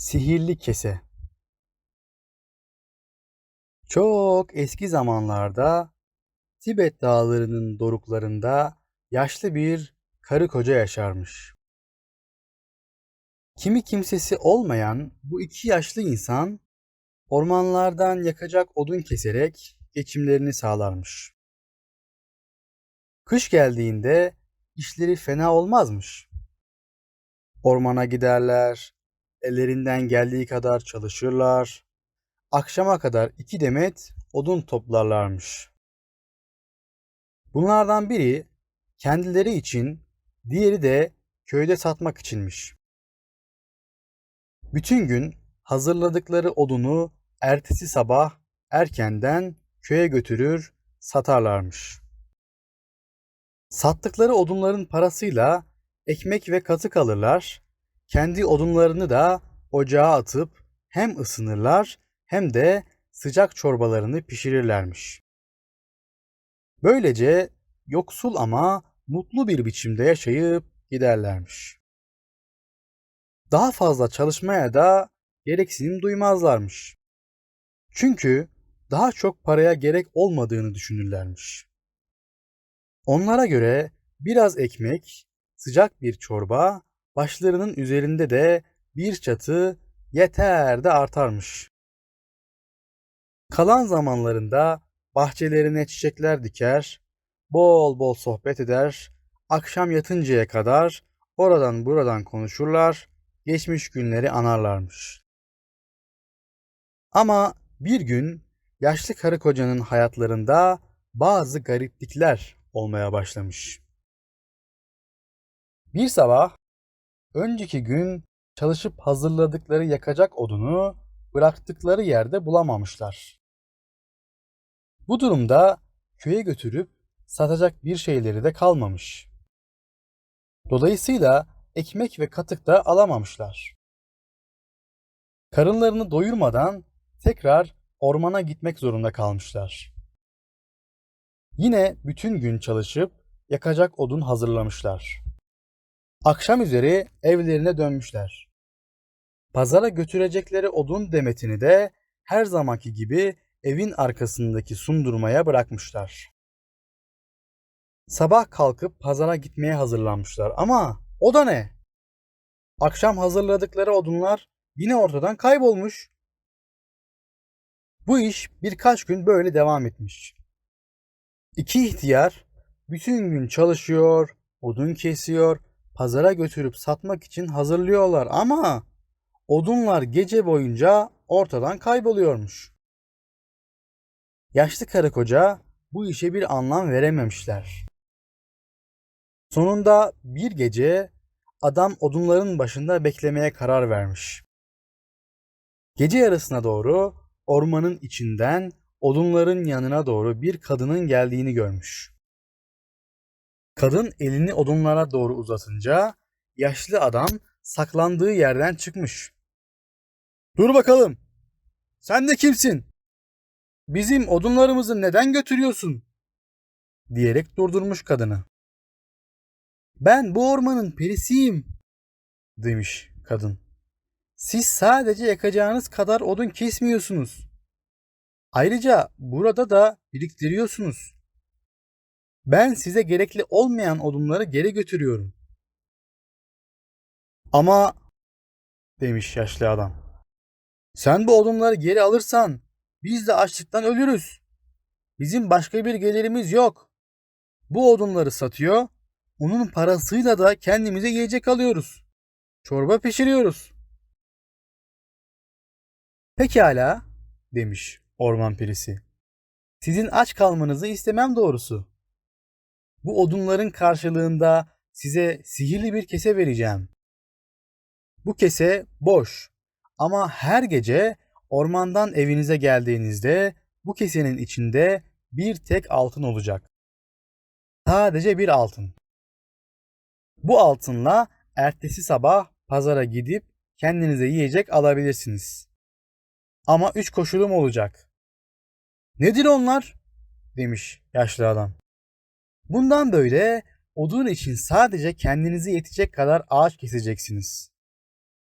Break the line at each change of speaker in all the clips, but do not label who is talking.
Sihirli kese. Çok eski zamanlarda Tibet dağlarının doruklarında yaşlı bir karı koca yaşarmış. Kimi kimsesi olmayan bu iki yaşlı insan ormanlardan yakacak odun keserek geçimlerini sağlarmış. Kış geldiğinde işleri fena olmazmış. Ormana giderler, ellerinden geldiği kadar çalışırlar. Akşama kadar iki demet odun toplarlarmış. Bunlardan biri kendileri için, diğeri de köyde satmak içinmiş. Bütün gün hazırladıkları odunu ertesi sabah erkenden köye götürür satarlarmış. Sattıkları odunların parasıyla ekmek ve katık alırlar. Kendi odunlarını da ocağa atıp hem ısınırlar hem de sıcak çorbalarını pişirirlermiş. Böylece yoksul ama mutlu bir biçimde yaşayıp giderlermiş. Daha fazla çalışmaya da gereksinim duymazlarmış. Çünkü daha çok paraya gerek olmadığını düşünürlermiş. Onlara göre biraz ekmek, sıcak bir çorba, başlarının üzerinde de bir çatı yeter de artarmış. Kalan zamanlarında bahçelerine çiçekler diker, bol bol sohbet eder, akşam yatıncaya kadar oradan buradan konuşurlar, geçmiş günleri anarlarmış. Ama bir gün yaşlı karı kocanın hayatlarında bazı gariplikler olmaya başlamış. Bir sabah önceki gün çalışıp hazırladıkları yakacak odunu bıraktıkları yerde bulamamışlar. Bu durumda köye götürüp satacak bir şeyleri de kalmamış. Dolayısıyla ekmek ve katık da alamamışlar. Karınlarını doyurmadan tekrar ormana gitmek zorunda kalmışlar. Yine bütün gün çalışıp yakacak odun hazırlamışlar. Akşam üzeri evlerine dönmüşler. Pazara götürecekleri odun demetini de her zamanki gibi evin arkasındaki sundurmaya bırakmışlar. Sabah kalkıp pazara gitmeye hazırlanmışlar ama o da ne? Akşam hazırladıkları odunlar yine ortadan kaybolmuş. Bu iş birkaç gün böyle devam etmiş. İki ihtiyar bütün gün çalışıyor, odun kesiyor, pazara götürüp satmak için hazırlıyorlar ama odunlar gece boyunca ortadan kayboluyormuş. Yaşlı karı koca bu işe bir anlam verememişler. Sonunda bir gece adam odunların başında beklemeye karar vermiş. Gece yarısına doğru ormanın içinden odunların yanına doğru bir kadının geldiğini görmüş. Kadın elini odunlara doğru uzatınca yaşlı adam saklandığı yerden çıkmış. Dur bakalım. Sen de kimsin? Bizim odunlarımızı neden götürüyorsun? diyerek durdurmuş kadını. Ben bu ormanın perisiyim demiş kadın. Siz sadece yakacağınız kadar odun kesmiyorsunuz. Ayrıca burada da biriktiriyorsunuz. Ben size gerekli olmayan odunları geri götürüyorum. Ama demiş yaşlı adam. Sen bu odunları geri alırsan biz de açlıktan ölürüz. Bizim başka bir gelirimiz yok. Bu odunları satıyor, onun parasıyla da kendimize yiyecek alıyoruz. Çorba pişiriyoruz. Pekala demiş orman perisi. Sizin aç kalmanızı istemem doğrusu. Bu odunların karşılığında size sihirli bir kese vereceğim. Bu kese boş ama her gece ormandan evinize geldiğinizde bu kesenin içinde bir tek altın olacak. Sadece bir altın. Bu altınla ertesi sabah pazara gidip kendinize yiyecek alabilirsiniz. Ama üç koşulum olacak. Nedir onlar? demiş yaşlı adam. Bundan böyle odun için sadece kendinize yetecek kadar ağaç keseceksiniz.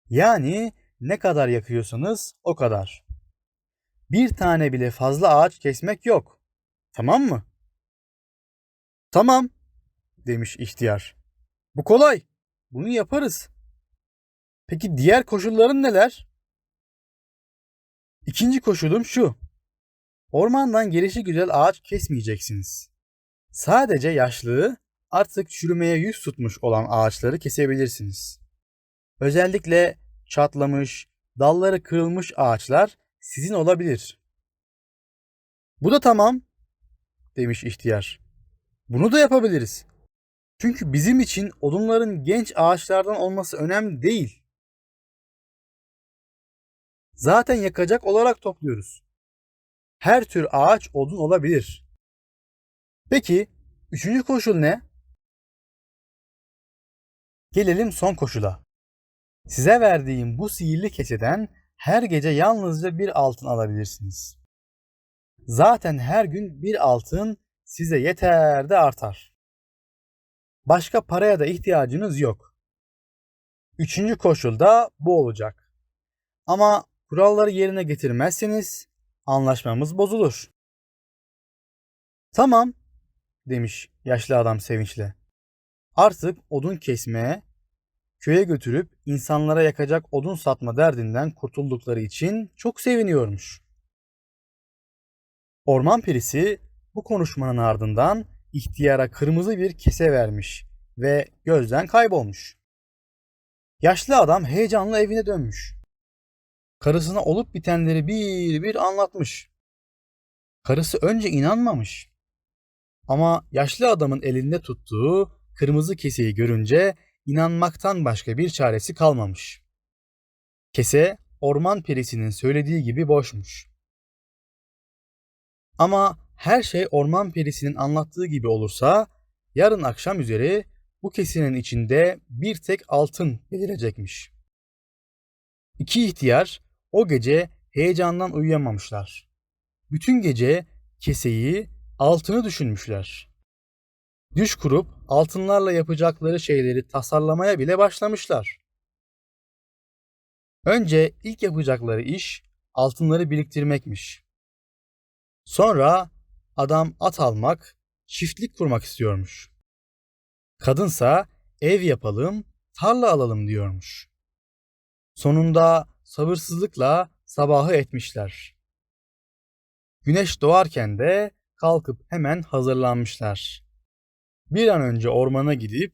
Yani ne kadar yakıyorsanız o kadar. Bir tane bile fazla ağaç kesmek yok. Tamam mı? Tamam, demiş ihtiyar. Bu kolay. Bunu yaparız. Peki diğer koşulların neler? İkinci koşulum şu. Ormandan gelişi güzel ağaç kesmeyeceksiniz. Sadece yaşlı, artık çürümeye yüz tutmuş olan ağaçları kesebilirsiniz. Özellikle çatlamış, dalları kırılmış ağaçlar sizin olabilir. Bu da tamam, demiş ihtiyar. Bunu da yapabiliriz. Çünkü bizim için odunların genç ağaçlardan olması önemli değil. Zaten yakacak olarak topluyoruz. Her tür ağaç odun olabilir. Peki, üçüncü koşul ne? Gelelim son koşula. Size verdiğim bu sihirli keseden her gece yalnızca bir altın alabilirsiniz. Zaten her gün bir altın size yeter de artar. Başka paraya da ihtiyacınız yok. Üçüncü koşul da bu olacak. Ama kuralları yerine getirmezseniz anlaşmamız bozulur. Tamam, demiş yaşlı adam sevinçle. Artık odun kesmeye, köye götürüp insanlara yakacak odun satma derdinden kurtuldukları için çok seviniyormuş. Orman perisi bu konuşmanın ardından ihtiyara kırmızı bir kese vermiş ve gözden kaybolmuş. Yaşlı adam heyecanla evine dönmüş. Karısına olup bitenleri bir bir anlatmış. Karısı önce inanmamış. Ama yaşlı adamın elinde tuttuğu kırmızı keseyi görünce inanmaktan başka bir çaresi kalmamış. Kese orman perisinin söylediği gibi boşmuş. Ama her şey orman perisinin anlattığı gibi olursa yarın akşam üzeri bu kesinin içinde bir tek altın belirecekmiş. İki ihtiyar o gece heyecandan uyuyamamışlar. Bütün gece keseyi, altını düşünmüşler. Düş kurup altınlarla yapacakları şeyleri tasarlamaya bile başlamışlar. Önce ilk yapacakları iş altınları biriktirmekmiş. Sonra adam at almak, çiftlik kurmak istiyormuş. Kadınsa ev yapalım, tarla alalım diyormuş. Sonunda sabırsızlıkla sabahı etmişler. Güneş doğarken de kalkıp hemen hazırlanmışlar. Bir an önce ormana gidip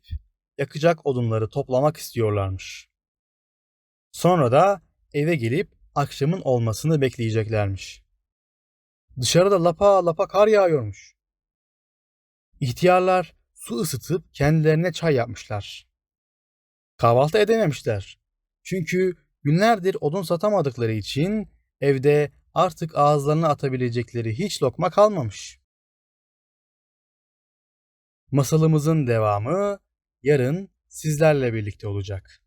yakacak odunları toplamak istiyorlarmış. Sonra da eve gelip akşamın olmasını bekleyeceklermiş. Dışarıda lapa lapa kar yağıyormuş. İhtiyarlar su ısıtıp kendilerine çay yapmışlar. Kahvaltı edememişler. Çünkü günlerdir odun satamadıkları için evde artık ağızlarına atabilecekleri hiç lokma kalmamış. Masalımızın devamı yarın sizlerle birlikte olacak.